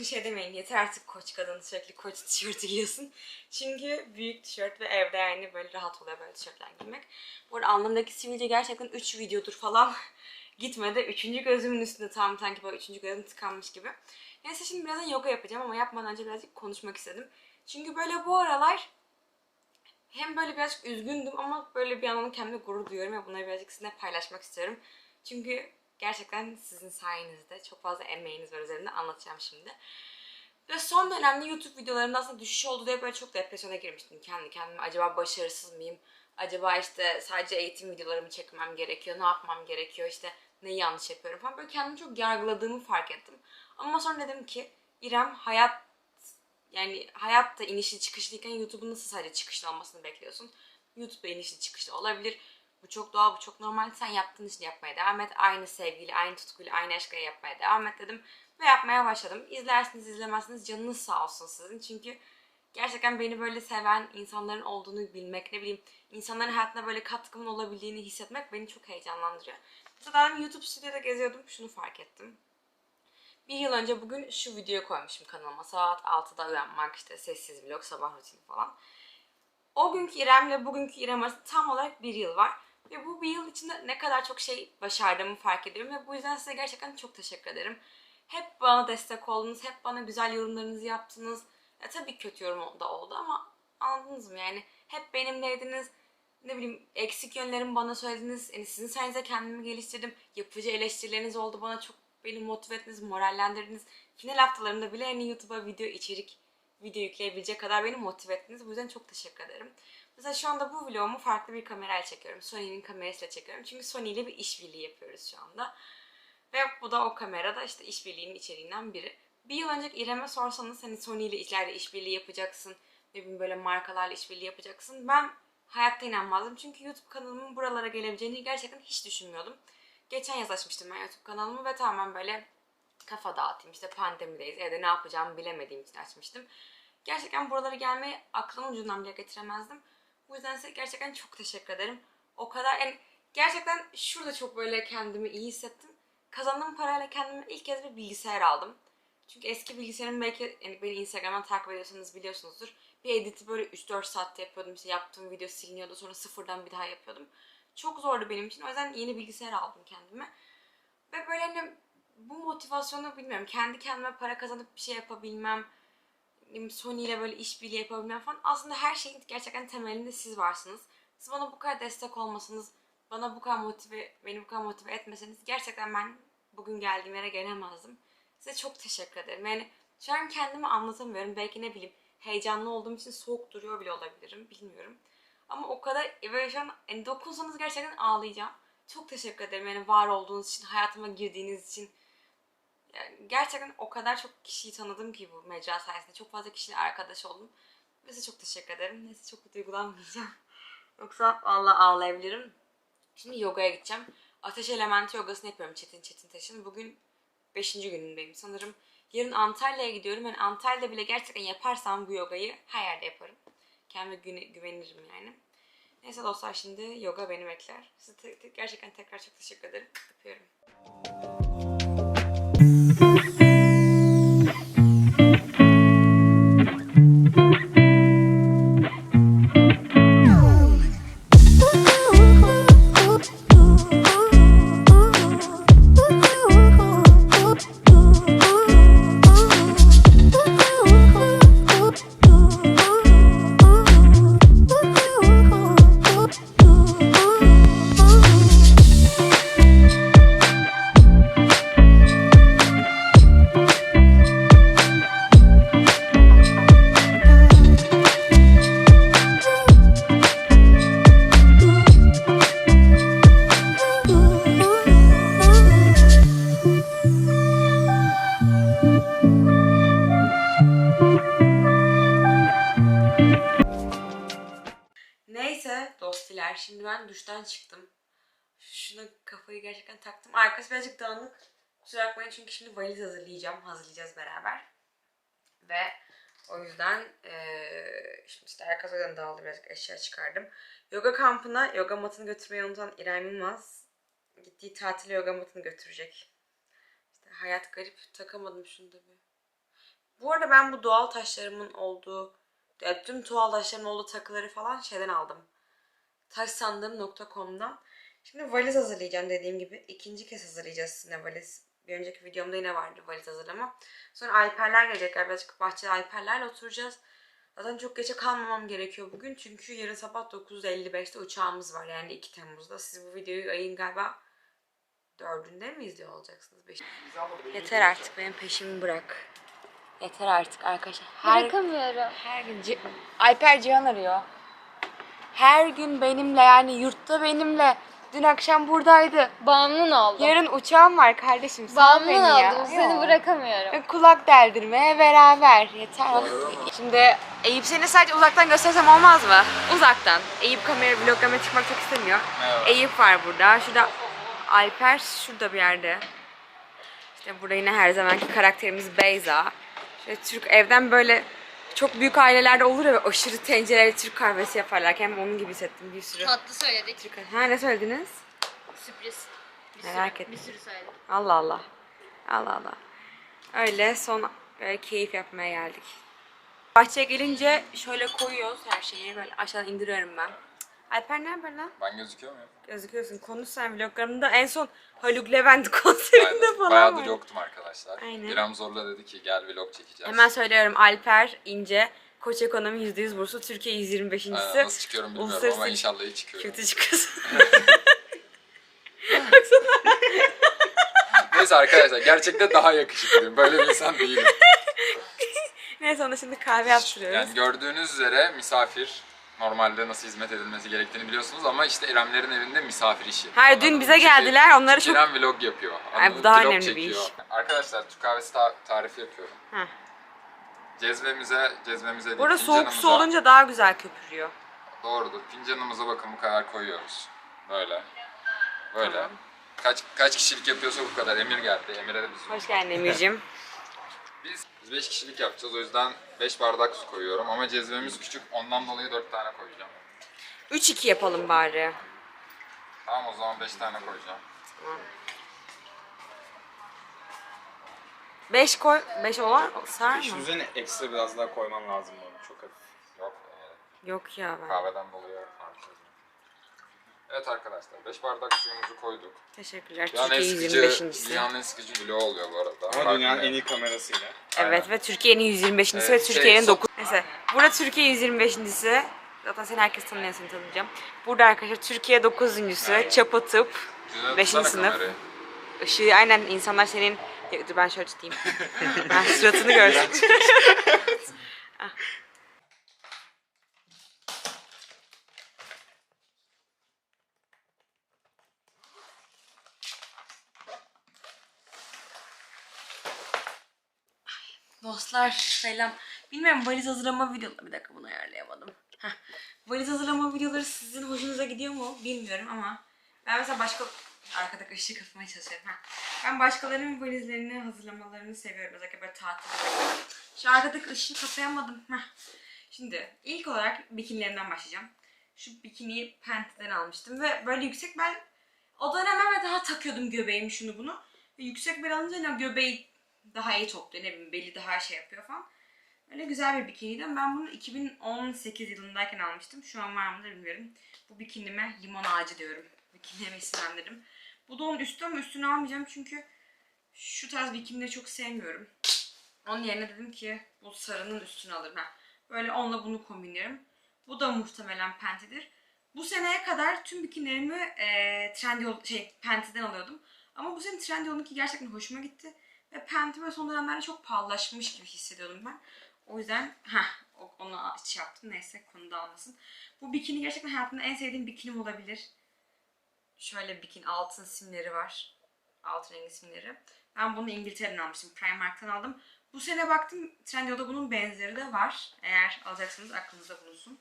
Sakın şey demeyin. Yeter artık koç kadın sürekli koç tişörtü giyiyorsun. Çünkü büyük tişört ve evde yani böyle rahat oluyor böyle tişörtler giymek. Bu arada alnımdaki sivilce gerçekten 3 videodur falan gitmedi. Üçüncü gözümün üstünde tam sanki böyle üçüncü gözüm tıkanmış gibi. Neyse şimdi birazdan yoga yapacağım ama yapmadan önce birazcık konuşmak istedim. Çünkü böyle bu aralar hem böyle birazcık üzgündüm ama böyle bir yandan kendime gurur duyuyorum ve bunları birazcık sizinle paylaşmak istiyorum. Çünkü gerçekten sizin sayenizde çok fazla emeğiniz var üzerinde anlatacağım şimdi. Ve son dönemde YouTube videolarında aslında düşüş oldu diye böyle çok depresyona girmiştim kendi kendime. Acaba başarısız mıyım? Acaba işte sadece eğitim videolarımı çekmem gerekiyor, ne yapmam gerekiyor, işte neyi yanlış yapıyorum falan. Böyle kendimi çok yargıladığımı fark ettim. Ama sonra dedim ki İrem hayat yani hayatta inişli çıkışlıyken YouTube'un nasıl sadece çıkışlı olmasını bekliyorsun? YouTube'da inişli çıkışlı olabilir. Bu çok doğal, bu çok normal. Sen yaptığın işini yapmaya devam et. Aynı sevgiyle, aynı tutkuyla, aynı aşkla yapmaya devam et dedim. Ve yapmaya başladım. İzlersiniz, izlemezsiniz canınız sağ olsun sizin. Çünkü gerçekten beni böyle seven insanların olduğunu bilmek, ne bileyim insanların hayatına böyle katkımın olabildiğini hissetmek beni çok heyecanlandırıyor. Mesela demin YouTube stüdyoda geziyordum, şunu fark ettim. Bir yıl önce bugün şu videoyu koymuşum kanalıma. Saat 6'da uyanmak, işte sessiz vlog, sabah rutini falan. O günkü İrem'le bugünkü İrem arasında tam olarak bir yıl var. Ve bu bir yıl içinde ne kadar çok şey başardığımı fark ediyorum ve bu yüzden size gerçekten çok teşekkür ederim. Hep bana destek oldunuz, hep bana güzel yorumlarınızı yaptınız. Ya tabii kötü yorum da oldu ama anladınız mı yani? Hep benimleydiniz. Ne bileyim eksik yönlerimi bana söylediniz. Yani sizin sayenizde kendimi geliştirdim. Yapıcı eleştirileriniz oldu bana çok beni motive ettiniz, morallendirdiniz. Final haftalarımda bile hani YouTube'a video içerik video yükleyebilecek kadar beni motive ettiniz. Bu yüzden çok teşekkür ederim. Mesela şu anda bu vlogumu farklı bir kamerayla çekiyorum. Sony'nin kamerasıyla çekiyorum. Çünkü Sony ile bir işbirliği yapıyoruz şu anda. Ve bu da o kamerada işte işbirliğinin içeriğinden biri. Bir yıl önce İrem'e sorsanız hani Sony ile ileride işbirliği yapacaksın. Ne bileyim böyle markalarla işbirliği yapacaksın. Ben hayatta inanmazdım. Çünkü YouTube kanalımın buralara gelebileceğini gerçekten hiç düşünmüyordum. Geçen yaz açmıştım ben YouTube kanalımı ve tamamen böyle kafa dağıtayım. İşte pandemideyiz. Evde ne yapacağımı bilemediğim için açmıştım. Gerçekten buralara gelmeyi aklımın ucundan bile getiremezdim. Bu yüzden size gerçekten çok teşekkür ederim. O kadar yani gerçekten şurada çok böyle kendimi iyi hissettim. Kazandığım parayla kendime ilk kez bir bilgisayar aldım. Çünkü eski bilgisayarım belki yani beni Instagram'dan takip ediyorsanız biliyorsunuzdur. Bir editi böyle 3-4 saatte yapıyordum. İşte yaptığım video siliniyordu. Sonra sıfırdan bir daha yapıyordum. Çok zordu benim için. O yüzden yeni bilgisayar aldım kendime. Ve böyle hani bu motivasyonu bilmiyorum. Kendi kendime para kazanıp bir şey yapabilmem. Sony ile böyle işbirliği yapabilmem falan. Aslında her şeyin gerçekten temelinde siz varsınız. Siz bana bu kadar destek olmasanız, bana bu kadar motive, beni bu kadar motive etmeseniz gerçekten ben bugün geldiğim yere gelemezdim. Size çok teşekkür ederim. Yani şu an kendimi anlatamıyorum. Belki ne bileyim heyecanlı olduğum için soğuk duruyor bile olabilirim. Bilmiyorum. Ama o kadar böyle şu an yani dokunsanız gerçekten ağlayacağım. Çok teşekkür ederim yani var olduğunuz için, hayatıma girdiğiniz için. Yani gerçekten o kadar çok kişiyi tanıdım ki bu mecra sayesinde. Çok fazla kişiyle arkadaş oldum. Ve çok teşekkür ederim. Neyse çok duygulanmayacağım. Yoksa vallahi ağlayabilirim. Şimdi yogaya gideceğim. Ateş elementi yogasını yapıyorum Çetin Çetin Taş'ın. Bugün 5. günündeyim sanırım. Yarın Antalya'ya gidiyorum. Yani Antalya'da bile gerçekten yaparsam bu yogayı her yerde yaparım. Kendime güvenirim yani. Neyse dostlar şimdi yoga beni bekler. Size te- te- gerçekten tekrar çok teşekkür ederim. Öpüyorum. Mm-hmm. Duştan çıktım. Şuna kafayı gerçekten taktım. Arkası birazcık dağınık. Kusura bakmayın çünkü şimdi valiz hazırlayacağım. Hazırlayacağız beraber. Ve o yüzden eee şimdi işte arkası yüzden dağıldı birazcık eşya çıkardım. Yoga kampına yoga matını götürmeyi unutan İrem Yılmaz gittiği tatile yoga matını götürecek. İşte hayat garip. Takamadım şunu da bir. Bu arada ben bu doğal taşlarımın olduğu, ya tüm doğal taşların olduğu takıları falan şeyden aldım. Taşsandığım.com'dan. Şimdi valiz hazırlayacağım dediğim gibi. ikinci kez hazırlayacağız sizinle valiz. Bir önceki videomda yine vardı valiz hazırlama. Sonra Alperler gelecekler. Birazcık bahçede Alperlerle oturacağız. Zaten çok geçe kalmamam gerekiyor bugün. Çünkü yarın sabah 9.55'te uçağımız var. Yani 2 Temmuz'da. Siz bu videoyu ayın galiba dördünde mi izliyor olacaksınız? Beş... Yeter artık benim peşimi bırak. Yeter artık arkadaşlar. Her, Bırakamıyorum. her gün Alper Cihan arıyor. Her gün benimle yani yurtta benimle. Dün akşam buradaydı. Bağımlın oldum. Yarın uçağım var kardeşim. Sal beni Bağımlın ya. oldum. Seni bırakamıyorum. Kulak deldirmeye beraber. Yeter. Şimdi Eyüp seni sadece uzaktan göstersem olmaz mı? Uzaktan. Eyüp kamera vloglamaya çıkmak çok istemiyor. Eyüp var burada. Şurada Alper şurada bir yerde. İşte burada yine her zamanki karakterimiz Beyza. Şöyle Türk evden böyle çok büyük ailelerde olur ya aşırı tencereli Türk kahvesi yaparlar. Hem onun gibi hissettim bir sürü. Tatlı söyledik. Türk Ha ne söylediniz? Sürpriz. Bir Merak sürü, ettim. Bir sürü söyledik. Allah Allah. Allah Allah. Öyle son böyle keyif yapmaya geldik. Bahçeye gelince şöyle koyuyoruz her şeyi. Böyle aşağıdan indiriyorum ben. Alper ne haber lan? Ben gözüküyor muyum? Gözüküyorsun. Konuş sen vloglarında. En son Haluk Levent konserinde Aynen. falan Bayağıdır var. yoktum arkadaşlar. Aynen. İrem zorla dedi ki gel vlog çekeceğiz. Hemen söylüyorum. Alper İnce. Koç Ekonomi %100 bursu. Türkiye 125.si. Aynen, nasıl çıkıyorum bilmiyorum ama Uluslararası- inşallah iyi çıkıyorum. Kötü çıkıyorsun. Neyse arkadaşlar gerçekten daha yakışıklıyım. Böyle bir insan değilim. Neyse ona şimdi kahve yaptırıyoruz. Yani gördüğünüz üzere misafir normalde nasıl hizmet edilmesi gerektiğini biliyorsunuz ama işte İremlerin evinde misafir işi. Hayır, dün Anladın bize? Çünkü geldiler, onları çok- İrem vlog yapıyor. Ay, bu daha Vlog önemli bir iş. Arkadaşlar Türk kahvesi ta- tarifi yapıyorum. Heh. Cezvemize, cezvemize değil, Bu arada soğuk su fincanımıza- olunca daha güzel köpürüyor. Doğrudur. Fincanımıza bakın bu kadar koyuyoruz. Böyle. Böyle. Kaç kaç kişilik yapıyorsa bu kadar. Emir geldi. Emir'e de biz. Hoş geldin Emir'cim. Biz, biz 5 kişilik yapacağız. O yüzden 5 bardak su koyuyorum. Ama cezvemiz küçük. Ondan dolayı 4 tane koyacağım. 3-2 yapalım bari. Tamam o zaman 5 tane koyacağım. 5 koy, 5 olan sar İşin mı? üzerine ekstra biraz daha koyman lazım bunu. Çok hafif. Yok. e, Yok ya ben. kahveden dolayı. Evet arkadaşlar 5 bardak suyumuzu koyduk. Teşekkürler. Dünyanın en Türkiye sıkıcı, 125.si. dünyanın en sıkıcı vlogu oluyor bu arada. Ama dünyanın en iyi kamerasıyla. Evet Aynen. ve Türkiye'nin 125.si Evet, ve şey, Türkiye'nin son- 9. Neyse. Burada Türkiye 125.si. Zaten seni herkes tanıyor seni tanıyacağım. Burada arkadaşlar Türkiye 9.sü. Çapa tıp. Güzel Beşinci tutsana sınıf. kamerayı. Işığı aynen insanlar senin... Dur ben şöyle tutayım. ben suratını görsün. Dostlar selam. Bilmiyorum valiz hazırlama videoları. Bir dakika bunu ayarlayamadım. Heh. Valiz hazırlama videoları sizin hoşunuza gidiyor mu bilmiyorum ama ben mesela başka arkadaki ışığı kapatmaya çalışıyorum. Heh. Ben başkalarının valizlerini hazırlamalarını seviyorum. Özellikle böyle tatilde. Şu arkadaki ışığı kapayamadım. Heh. Şimdi ilk olarak bikinilerinden başlayacağım. Şu bikiniyi Pant'ten almıştım ve böyle yüksek bel o dönem daha takıyordum göbeğimi şunu bunu. Ve yüksek bel alınca göbeği daha iyi topluyor ne bileyim belli daha şey yapıyor falan. Öyle güzel bir bikiniydi. Ben bunu 2018 yılındayken almıştım. Şu an var mı da bilmiyorum. Bu bikinime limon ağacı diyorum. Bikinime isimlendirdim. Bu da onun üstü ama üstünü almayacağım çünkü şu tarz bikinileri çok sevmiyorum. Onun yerine dedim ki bu sarının üstünü alırım. Ha. Böyle onunla bunu kombinliyorum. Bu da muhtemelen Penti'dir. Bu seneye kadar tüm bikinilerimi e, Trendyol şey Penti'den alıyordum. Ama bu sene Trendyol'unki gerçekten hoşuma gitti. Ve böyle son dönemlerde çok pahalılaşmış gibi hissediyordum ben. O yüzden ha onu şey yaptım. Neyse konu dağılmasın. Bu bikini gerçekten hayatımda en sevdiğim bikinim olabilir. Şöyle bir bikini altın simleri var. Altın rengi simleri. Ben bunu İngiltere'den almıştım. Primark'tan aldım. Bu sene baktım Trendyol'da bunun benzeri de var. Eğer alacaksanız aklınızda bulunsun.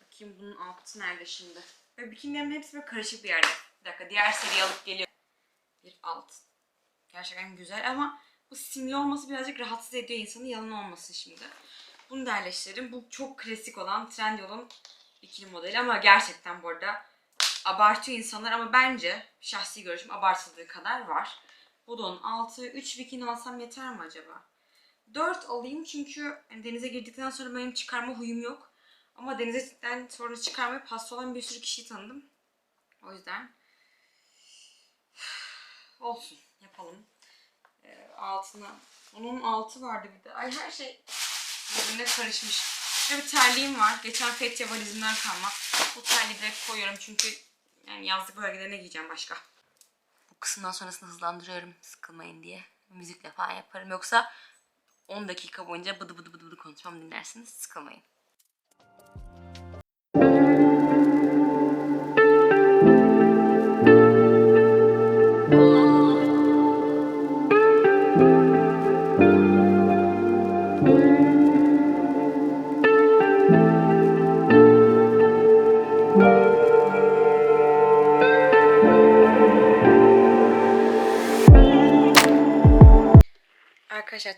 Bakayım bunun altı nerede şimdi. Ve bikinilerimin hepsi böyle karışık bir yerde. Bir dakika diğer seri alıp geliyor. Bir alt. Gerçekten güzel ama bu simli olması birazcık rahatsız ediyor insanı. Yalan olmasın şimdi. Bunu da yerleştirelim. Bu çok klasik olan Trendyol'un bikini modeli ama gerçekten bu arada abartıyor insanlar ama bence şahsi görüşüm abartıldığı kadar var. Bu da 10. 6. 3 bikini alsam yeter mi acaba? 4 alayım çünkü hani denize girdikten sonra benim çıkarma huyum yok. Ama denizden sonra çıkarmayı pasta olan bir sürü kişiyi tanıdım. O yüzden olsun yapalım. Ee, altına onun altı vardı bir de. Ay her şey birbirine karışmış. Şöyle bir terliğim var. Geçen Fethiye valizimden kalma. Bu terliği direkt koyuyorum çünkü yani yazlık bölgelerine giyeceğim başka. Bu kısımdan sonrasını hızlandırıyorum sıkılmayın diye. Müzikle falan yaparım. Yoksa 10 dakika boyunca bıdı bıdı bıdı bıdı konuşmam dinlersiniz. Sıkılmayın.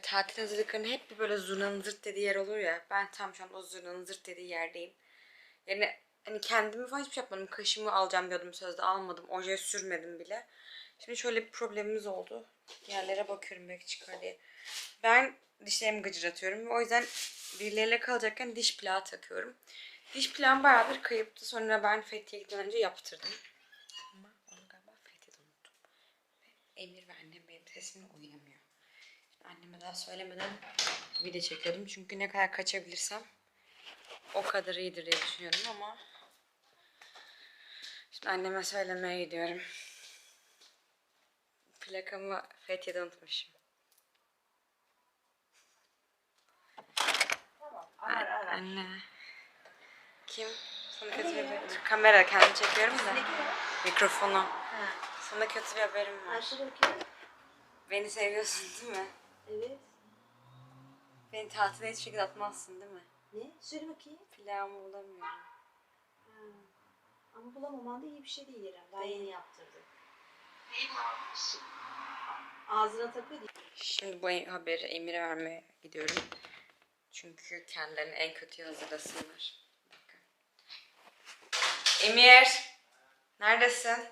Tatil hazırlıklarının hep bir böyle zurnanın zırt dediği yer olur ya. Ben tam şu an o zurnanın zırt dediği yerdeyim. Yani hani kendimi falan hiçbir şey yapmadım. Kaşımı alacağım diyordum sözde almadım. Oje sürmedim bile. Şimdi şöyle bir problemimiz oldu. Yerlere bakıyorum belki çıkar diye. Ben dişlerimi gıcırdatıyorum o yüzden birileriyle kalacakken diş plağı takıyorum. Diş plağım bayağıdır kayıptı. Sonra ben Fethiye'ye gitmeden önce yaptırdım. Ama onu galiba Fethiye'de unuttum. Emir ve annem benim sesimle uyuyamıyor. Anneme daha söylemeden video çekiyordum. Çünkü ne kadar kaçabilirsem o kadar iyidir diye düşünüyorum ama şimdi anneme söylemeye gidiyorum. Plakamı Fethiye'de unutmuşum. An- Anne. Kim? Sana kötü bir haberim. Kamera kendimi çekiyorum da. Mikrofonu. Sana kötü bir haberim var. Beni seviyorsun değil mi? Evet. Beni tatile hiçbir şekilde atmazsın değil mi? Ne? Söyle bakayım. Plağımı bulamıyorum. Ha. Ama bulamaman da iyi bir şey değil herhalde. Daha yeni yaptırdı. Ağzına takıyor değil. Şimdi bu haberi Emir'e vermeye gidiyorum. Çünkü kendilerini en kötüye hazırlasınlar. Emir! Neredesin?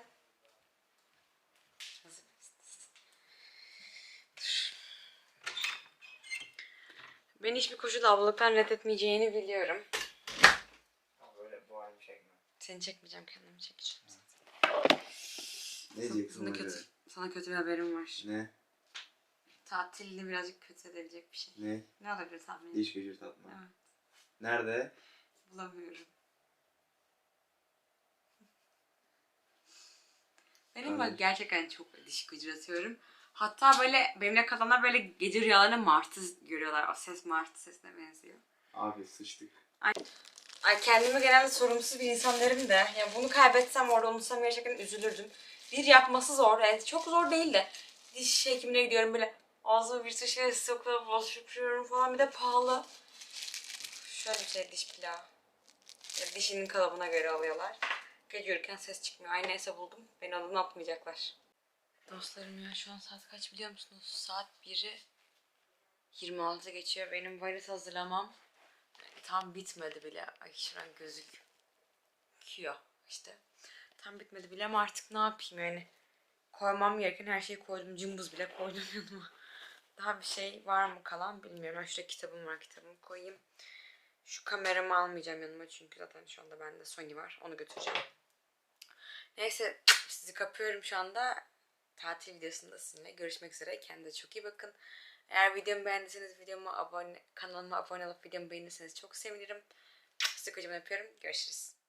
Beni hiçbir koşulda ablalıktan reddetmeyeceğini biliyorum. Böyle bu halimi çekme. Seni çekmeyeceğim kendimi çekeceğim. Ne diyeceksin Sana ona kötü, göre? sana kötü bir haberim var. Ne? Tatilini birazcık kötü edebilecek bir şey. Ne? Ne olabilir tahmin et. Diş gücür tatma. Evet. Nerede? Bulamıyorum. Benim bak gerçekten çok diş gıcırdatıyorum. Hatta böyle benimle kalanlar böyle gece rüyalarında martı görüyorlar. O ses martı sesine benziyor. Abi sıçtık. Ay kendimi genelde sorumsuz bir insan derim de. Ya bunu kaybetsem orada unutsam gerçekten üzülürdüm. Bir yapması zor. Yani çok zor değil de. Diş hekimine gidiyorum böyle ağzıma bir şey sokuyor, bulaşıyorum falan. Bir de pahalı. Şöyle bir şey diş plağı. Ya dişinin kalıbına göre alıyorlar. Gece yürürken ses çıkmıyor. Ay neyse buldum. Beni adını atmayacaklar. Dostlarım ya şu an saat kaç biliyor musunuz? Saat 1'i 26 geçiyor. Benim valiz hazırlamam tam bitmedi bile. Ay şuran gözüküyor işte. Tam bitmedi bile ama artık ne yapayım yani. Koymam gereken her şeyi koydum. Cımbız bile koydum yanıma. Daha bir şey var mı kalan bilmiyorum. Ben şurada kitabım var kitabımı koyayım. Şu kameramı almayacağım yanıma çünkü zaten şu anda bende Sony var. Onu götüreceğim. Neyse sizi kapıyorum şu anda. Tatil videosunda sizinle görüşmek üzere. Kendinize çok iyi bakın. Eğer videomu beğendiyseniz videoma abone, kanalıma abone olup videomu beğenirseniz çok sevinirim. Kocaman öpüyorum. Görüşürüz.